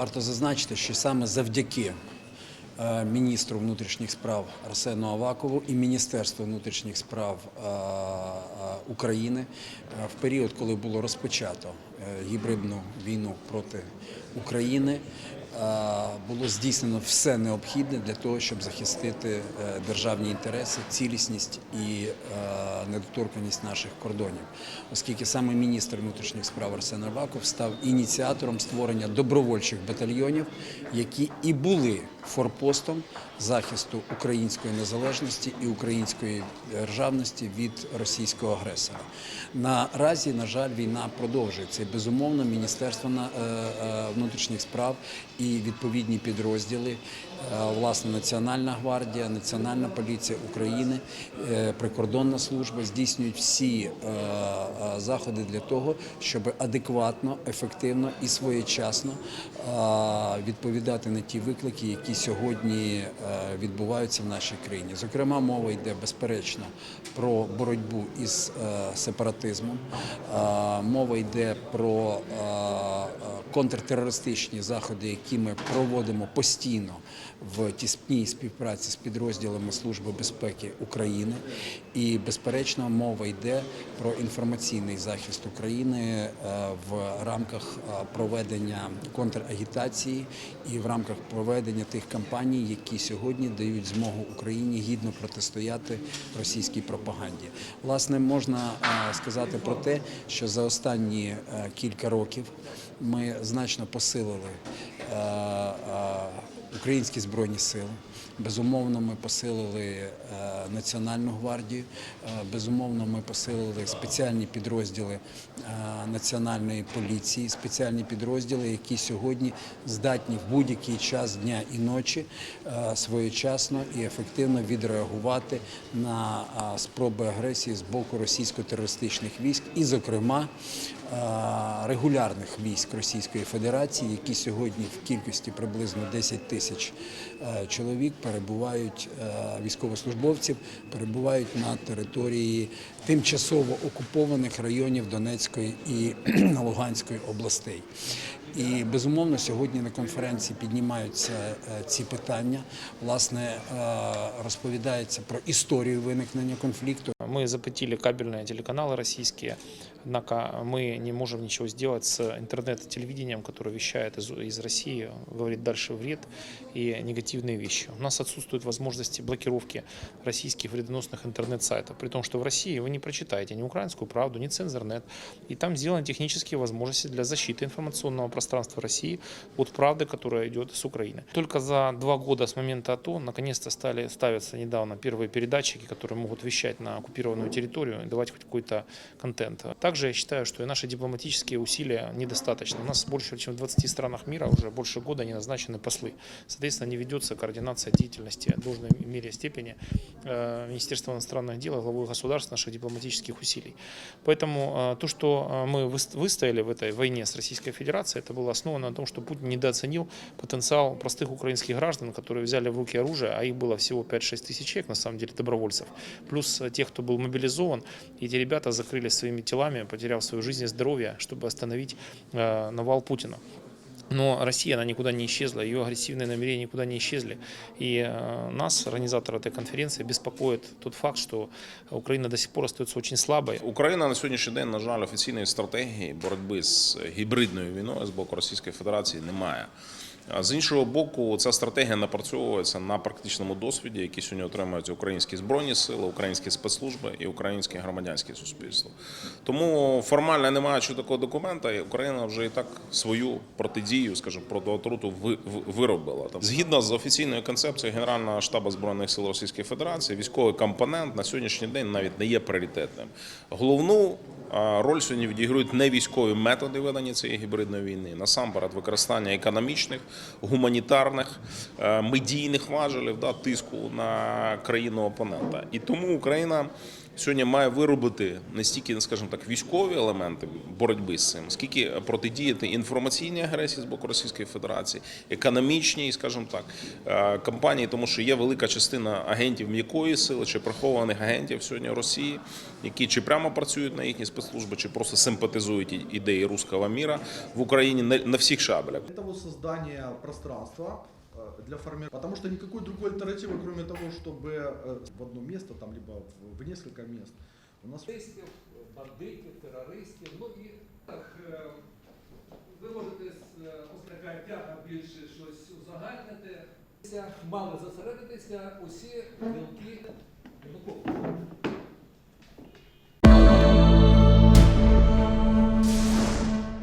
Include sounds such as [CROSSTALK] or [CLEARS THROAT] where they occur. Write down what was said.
Варто зазначити, що саме завдяки е, міністру внутрішніх справ Арсену Авакову і Міністерству внутрішніх справ е, е, України в період, коли було розпочато гібридну війну проти України, було здійснено все необхідне для того, щоб захистити е, державні інтереси, цілісність і е, недоторканність наших кордонів, оскільки саме міністр внутрішніх справ Арсен Аваков став ініціатором створення добровольчих батальйонів, які і були форпостом захисту української незалежності і української державності від російського агресора. Наразі, на жаль, війна продовжується. Безумовно, Міністерство е, е, внутрішніх справ і відповідні підрозділи, е, власне, Національна гвардія, Національна поліція України, е, прикордонна служба здійснюють всі е, заходи для того, щоб адекватно, ефективно і своєчасно відповідати на ті виклики, які сьогодні відбуваються в нашій країні. Зокрема, мова йде безперечно про боротьбу із сепаратизмом. Мова йде про контртерористичні заходи, які ми проводимо постійно в тісній співпраці з підрозділами Служби безпеки України. І, безперечно, мова йде про інформаційний захист України е, в рамках е, проведення контрагітації і в рамках проведення тих кампаній, які сьогодні дають змогу Україні гідно протистояти російській пропаганді. Власне, можна е, сказати про те, що за останні кілька років ми значно посилили е, е, українські збройні сили. Безумовно, ми посилили е, Національну гвардію, безумовно, ми посилили спеціальні підрозділи Національної поліції, спеціальні підрозділи, які сьогодні здатні в будь-який час дня і ночі своєчасно і ефективно відреагувати на спроби агресії з боку російсько-терористичних військ, і, зокрема, регулярних військ Російської Федерації, які сьогодні в кількості приблизно 10 тисяч е, чоловік перебувають е, військовослужбовців, перебувають на території тимчасово окупованих районів Донецької і [CLEARS THROAT] Луганської областей. І безумовно сьогодні на конференції піднімаються е, ці питання. Власне е, розповідається про історію виникнення конфлікту. Мы запретили кабельные телеканалы российские, однако мы не можем ничего сделать с интернет-телевидением, которое вещает из, из России, говорит дальше вред и негативные вещи. У нас отсутствуют возможности блокировки российских вредоносных интернет-сайтов, при том, что в России вы не прочитаете ни украинскую правду, ни цензорнет, и там сделаны технические возможности для защиты информационного пространства России от правды, которая идет с Украины. Только за два года с момента АТО наконец-то стали ставиться недавно первые передатчики, которые могут вещать на оккупированную территорию и давать хоть какой-то контент. Также я считаю, что и наши дипломатические усилия недостаточны. У нас больше, чем в 20 странах мира уже больше года не назначены послы. Соответственно, не ведется координация деятельности в должной мере степени э, Министерства иностранных дел главы государств наших дипломатических усилий. Поэтому э, то, что э, мы выс- выстояли в этой войне с Российской Федерацией, это было основано на том, что Путин недооценил потенциал простых украинских граждан, которые взяли в руки оружие, а их было всего 5-6 тысяч человек, на самом деле, добровольцев, плюс тех, кто был мобилизован, и эти ребята закрылись своими телами, потеряв свою жизнь и здоровье, чтобы остановить э, навал Путина. Но Россия, она никуда не исчезла, ее агрессивные намерения никуда не исчезли. И э, нас, организатора этой конференции, беспокоит тот факт, что Украина до сих пор остается очень слабой. Україна на сьогоднішній день, на жаль, офіційної стратегії боротьби з гібридною війною з боку Російської Федерації немає. З іншого боку, ця стратегія напрацьовується на практичному досвіді, який сьогодні отримують українські збройні сили, українські спецслужби і українське громадянське суспільство. Тому формально немає чого такого документа, і Україна вже і так свою протидію, скажімо, проти отруту ви- ви- виробила. Там, Згідно з офіційною концепцією Генерального штабу збройних сил Російської Федерації, військовий компонент на сьогоднішній день навіть не є пріоритетним. Головну роль сьогодні відіграють не військові методи ведення цієї гібридної війни, насамперед використання економічних, гуманітарних, е, медійних важелів да, тиску на країну опонента. І тому Україна сьогодні має виробити не стільки, скажімо так, військові елементи боротьби з цим, скільки протидіяти інформаційній агресії з боку Російської Федерації, економічній, скажімо так, е, кампанії, тому що є велика частина агентів м'якої сили чи прихованих агентів сьогодні Росії, які чи прямо працюють на їхні спецслужби, чи просто симпатизують і- ідеї руського міра в Україні на, на всіх шабелях. Это вот создание пространства э, для формирования. Потому что никакой другой альтернативы, кроме того, чтобы э, в одно место, там, либо в, в несколько мест, у нас терористів, бандитів, терористів. Ну і так, е, ви можете з е, ось така більше щось узагальнити. Мали зосередитися усі білки Януковича.